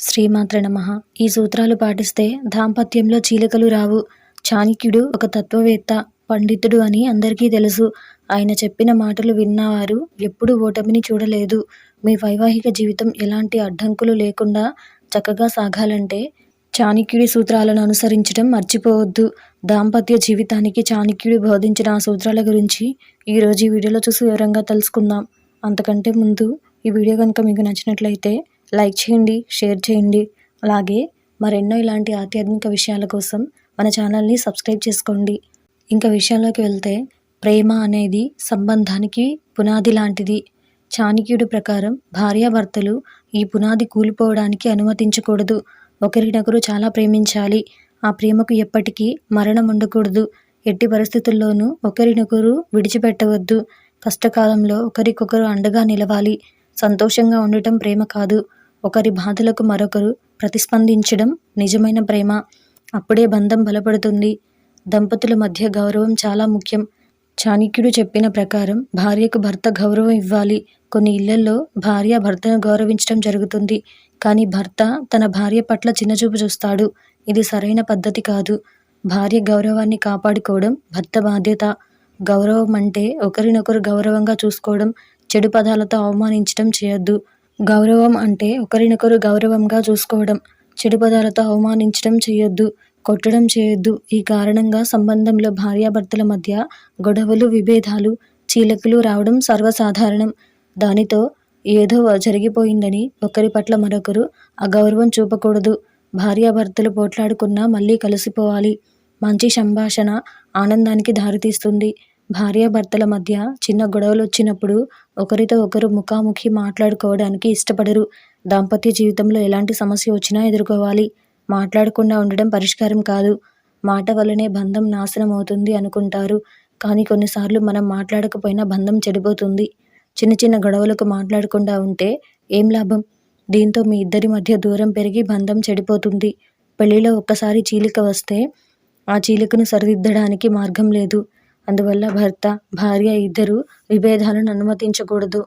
శ్రీమాత్ర నమః. ఈ సూత్రాలు పాటిస్తే దాంపత్యంలో చీలికలు రావు. చాణిక్యుడు ఒక తత్వవేత్త పండితుడు అని అందరికీ తెలుసు. ఆయన చెప్పిన మాటలు విన్నవారు ఎప్పుడూ ఓటమిని చూడలేదు. మీ వైవాహిక జీవితం ఎలాంటి అడ్డంకులు లేకుండా చక్కగా సాగాలంటే చాణిక్యుడి సూత్రాలను అనుసరించడం మర్చిపోవద్దు. దాంపత్య జీవితానికి చాణిక్యుడు బోధించిన ఆ సూత్రాల గురించి ఈరోజు ఈ వీడియోలో చూసి వివరంగా తెలుసుకుందాం. అంతకంటే ముందు ఈ వీడియో కనుక మీకు నచ్చినట్లయితే లైక్ చేయండి షేర్ చేయండి. అలాగే మరెన్నో ఇలాంటి ఆధ్యాత్మిక విషయాల కోసం మన ఛానల్ని సబ్స్క్రైబ్ చేసుకోండి. ఇంకా విషయంలోకి వెళ్తే ప్రేమ అనేది సంబంధానికి పునాది లాంటిది. చాణక్యుడి ప్రకారం భార్యాభర్తలు ఈ పునాది కూలిపోవడానికి అనుమతించకూడదు. ఒకరినొకరు చాలా ప్రేమించాలి. ఆ ప్రేమకు ఎప్పటికీ మరణం ఉండకూడదు. ఎట్టి పరిస్థితుల్లోనూ ఒకరినొకరు విడిచిపెట్టవద్దు. కష్టకాలంలో ఒకరికొకరు అండగా నిలవాలి. సంతోషంగా ఉండటం ప్రేమ కాదు. ఒకరి బాధలకు మరొకరు ప్రతిస్పందించడం నిజమైన ప్రేమ. అప్పుడే బంధం బలపడుతుంది. దంపతుల మధ్య గౌరవం చాలా ముఖ్యం. చాణక్యుడు చెప్పిన ప్రకారం భార్యకు భర్త గౌరవం ఇవ్వాలి. కొన్ని ఇళ్ళలో భార్య భర్తను గౌరవించడం జరుగుతుంది. కానీ భర్త తన భార్య పట్ల చిన్నచూపు చూస్తాడు. ఇది సరైన పద్ధతి కాదు. భార్య గౌరవాన్ని కాపాడుకోవడం భర్త బాధ్యత. గౌరవం అంటే ఒకరినొకరు గౌరవంగా చూసుకోవడం చెడు పదాలతో అవమానించడం చేయొద్దు. గౌరవం అంటే ఒకరినొకరు గౌరవంగా చూసుకోవడం. చెడు పదాలతో అవమానించడం చేయొద్దు కొట్టడం చేయొద్దు. ఈ కారణంగా సంబంధంలో భార్యాభర్తల మధ్య గొడవలు విభేదాలు చీలకులు రావడం సర్వసాధారణం. దానితో ఏదో జరిగిపోయిందని ఒకరి పట్ల మరొకరు అగౌరవం చూపకూడదు. భార్యాభర్తలు పోట్లాడుకున్నా మళ్ళీ కలిసిపోవాలి. మంచి సంభాషణ ఆనందానికి దారితీస్తుంది. భార్యాభర్తల మధ్య చిన్న గొడవలు వచ్చినప్పుడు ఒకరితో ఒకరు ముఖాముఖి మాట్లాడుకోవడానికి ఇష్టపడరు. దాంపత్య జీవితంలో ఎలాంటి సమస్య వచ్చినా ఎదుర్కోవాలి. మాట్లాడకుండా ఉండడం పరిష్కారం కాదు. మాట వల్లనే బంధం నాశనం అవుతుంది అనుకుంటారు. కానీ కొన్నిసార్లు మనం మాట్లాడకపోయినా బంధం చెడిపోతుంది. చిన్న చిన్న గొడవలకు మాట్లాడకుండా ఉంటే ఏం లాభం? దీంతో మీ ఇద్దరి మధ్య దూరం పెరిగి బంధం చెడిపోతుంది. పెళ్ళిలో ఒక్కసారి చీలిక వస్తే ఆ చీలికను సరిదిద్దడానికి మార్గం లేదు. అందువల్ల భర్త భార్య ఇద్దరు విభేదాలను అనుమతించకూడదు.